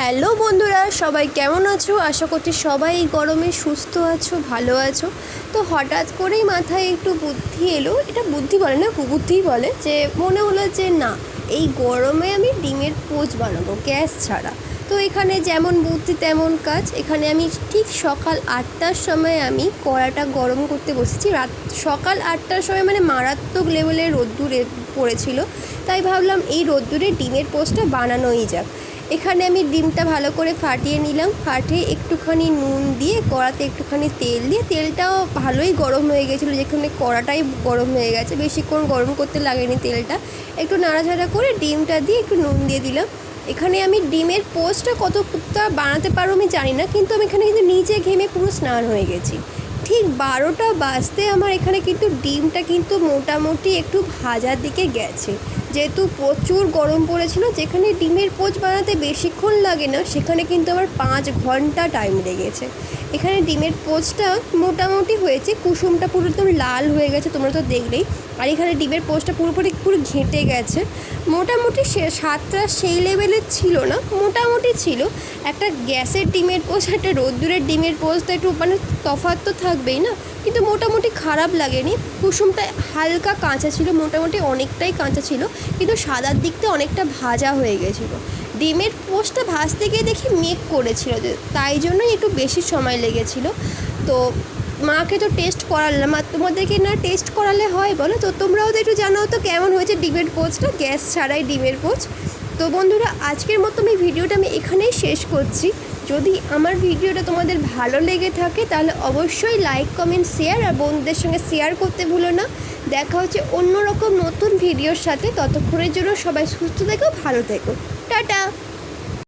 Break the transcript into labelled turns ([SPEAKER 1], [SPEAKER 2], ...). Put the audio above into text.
[SPEAKER 1] Hello বন্ধুরা, সবাই কেমন আছো? আশা করছি সবাই গরমে সুস্থ আছো, ভালো আছো। তো হঠাৎ করেই মাথায় একটু বুদ্ধি এলো, এটা বুদ্ধি বলে না কুবুদ্ধিই বলে, যে মনে হলো যে না, এই গরমে আমি ডিমের পোচ বানাবো, গ্যাস ছাড়া। তো এখানে যেমন বুদ্ধি তেমন কাজ, এখানে আমি ঠিক সকাল আটটার সময় আমি কড়াটা গরম করতে বসেছি। রাত, সকাল আটটার সময় মানে মারাত্মক লেভেলের রোদ্দুরে পড়েছিল, তাই ভাবলাম এই রোদ্দুরে ডিমের পোস্টটা বানানোই যাক। এখানে আমি ডিমটা ভালো করে ফাটিয়ে নিলাম। ফাটিয়ে একটুখানি নুন দিয়ে, কড়াতে একটুখানি তেল দিয়ে, তেলটাও ভালোই গরম হয়ে গেছিল। যেখানে কড়াটাই গরম হয়ে গেছে, বেশিক্ষণ গরম করতে লাগেনি তেলটা। একটু নাড়াচাড়া করে ডিমটা দিয়ে একটু নুন দিয়ে দিলাম। এখানে আমি ডিমের পোস্টটা কতটা বানাতে পারব আমি জানি না, কিন্তু আমি এখানে কিন্তু নিচে ঘেমে পুরো স্নান হয়ে গেছি। ঠিক বারোটা বাজতে আমার এখানে কিন্তু ডিমটা কিন্তু মোটামুটি একটু ভাজার দিকে গেছে। যেহেতু প্রচুর গরম পড়েছিল, যেখানে ডিমের পোচ বানাতে বেশিক্ষণ লাগে না, সেখানে কিন্তু আমার পাঁচ ঘণ্টা টাইম লেগেছে। এখানে ডিমের পোচটা মোটামুটি হয়েছে, কুসুমটা পুরো একদম লাল হয়ে গেছে, তোমরা তো দেখলেই। আর এখানে ডিমের পোচটা পুরোপুরি পুরো ঘেঁটে গেছে। মোটামুটি সে স্বাদটা সেই লেভেলের ছিল না, মোটামুটি ছিল। একটা গ্যাসের ডিমের পোচ, একটা রোদ্দুরের ডিমের পোচ তো একটু মানে তফাৎ তো থাকবেই না, কিন্তু মোটামুটি খারাপ লাগেনি। কুসুমটা হালকা কাঁচা ছিল, মোটামুটি অনেকটাই কাঁচা ছিল, কিন্তু সাদার দিকটা অনেকটা ভাজা হয়ে গেছিল। ডিমের পোস্টটা ভাজতে গিয়ে দেখি মেক করেছিল তাই জন্যই একটু বেশি সময় লেগেছিলো। তো মাকে তো টেস্ট করালাম, আর তোমাদেরকে না টেস্ট করালে হয় বলো? তো তোমরাও তো একটু জানাও তো কেমন হয়েছে ডিমের পোচটা গ্যাস ছাড়াই ডিমের পোচ তো বন্ধুরা, আজকের মতো আমি ভিডিওটা আমি এখানেই শেষ করছি। যদি আমার ভিডিওটা তোমাদের ভালো লেগে থাকে, তাহলে অবশ্যই লাইক কমেন্ট শেয়ার আর বন্ধুদের সঙ্গে শেয়ার করতে ভুলো না। দেখা হচ্ছে অন্যরকম নতুন ভিডিওর সাথে। ততক্ষণের জন্য সবাই সুস্থ থেকো, ভালো থেকো। ടാറ്റാ